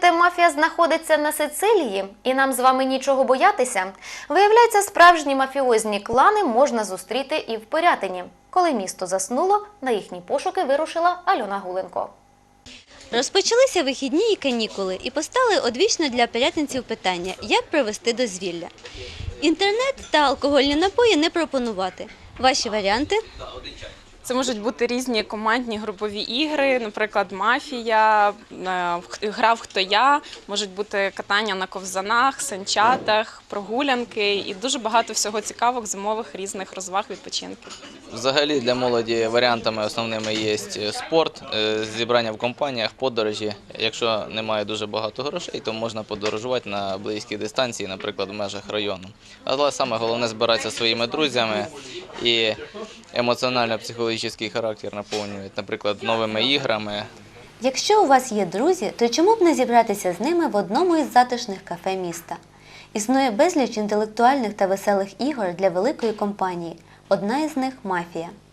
думаєте, мафія знаходиться на Сицилії і нам з вами нічого боятися? Виявляється, справжні мафіозні клани можна зустріти і в Пирятині. Коли місто заснуло, на їхні пошуки вирушила Альона Гуленко. Розпочалися вихідні і канікули, і постали одвічно для пирятинців питання, як провести дозвілля. Інтернет та алкогольні напої не пропонувати. Ваші варіанти Це можуть бути різні командні групові ігри, наприклад, мафія, е, гра в хто я, можуть бути катання на ковзанах, санчатах, прогулянки і дуже багато всього цікавих зимових різних розваг відпочинків. Взагалі для молоді варіантами основними є спорт, е, зібрання в компаніях, подорожі. Якщо немає дуже багато грошей, то можна подорожувати на близькі дистанції, наприклад, в межах району. Але саме головне збиратися своїми друзями і емоціонально-психологічний характер наповнюють, наприклад, новими іграми, Якщо у вас є друзі, то чому б не зібратися з ними в одному із затишних кафе міста? Існує безліч інтелектуальних та веселих ігор для великої компанії. Одна із них мафія. –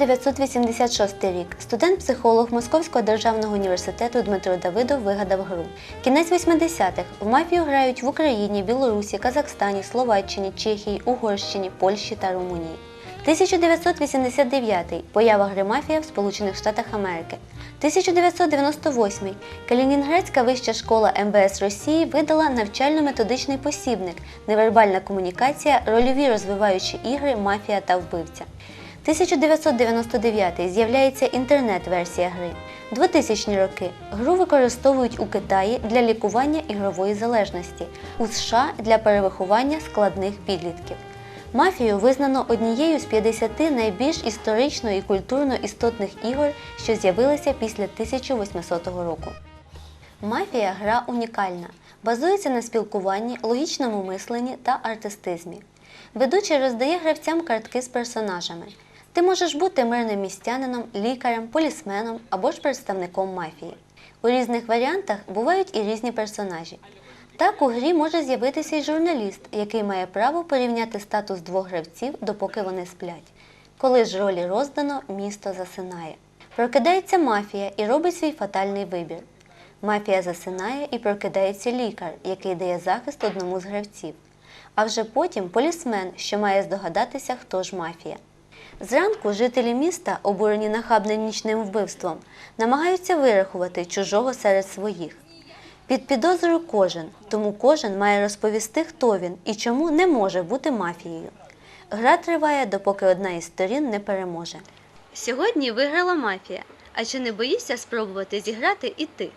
1986 рік. Студент-психолог Московського державного університету Дмитро Давидов вигадав гру. Кінець 80-х. В мафію грають в Україні, Білорусі, Казахстані, Словаччині, Чехії, Угорщині, Польщі та Румунії. 1989. Поява гри мафія в Сполучених Штатах Америки. 1998. Калінінградська вища школа МВС Росії видала навчально-методичний посібник Невербальна комунікація, рольові розвиваючі ігри, мафія та вбивця. 1999 з'являється інтернет-версія гри. 2000 роки гру використовують у Китаї для лікування ігрової залежності, у США для перевиховання складних підлітків. Мафію визнано однією з 50 найбільш історично і культурно істотних ігор, що з'явилися після 1800 року. Мафія гра унікальна, базується на спілкуванні, логічному мисленні та артистизмі. Ведучий роздає гравцям картки з персонажами. Ти можеш бути мирним містянином, лікарем, полісменом або ж представником мафії. У різних варіантах бувають і різні персонажі. Так у грі може з'явитися й журналіст, який має право порівняти статус двох гравців, допоки вони сплять. Коли ж ролі роздано, місто засинає. Прокидається мафія і робить свій фатальний вибір. Мафія засинає і прокидається лікар, який дає захист одному з гравців. А вже потім полісмен, що має здогадатися, хто ж мафія. Зранку жителі міста, обурені нахабним нічним вбивством, намагаються вирахувати чужого серед своїх. Під підозрою кожен, тому кожен має розповісти, хто він і чому не може бути мафією. Гра триває, допоки одна із сторін не переможе. Сьогодні виграла мафія. А чи не боїшся спробувати зіграти і ти?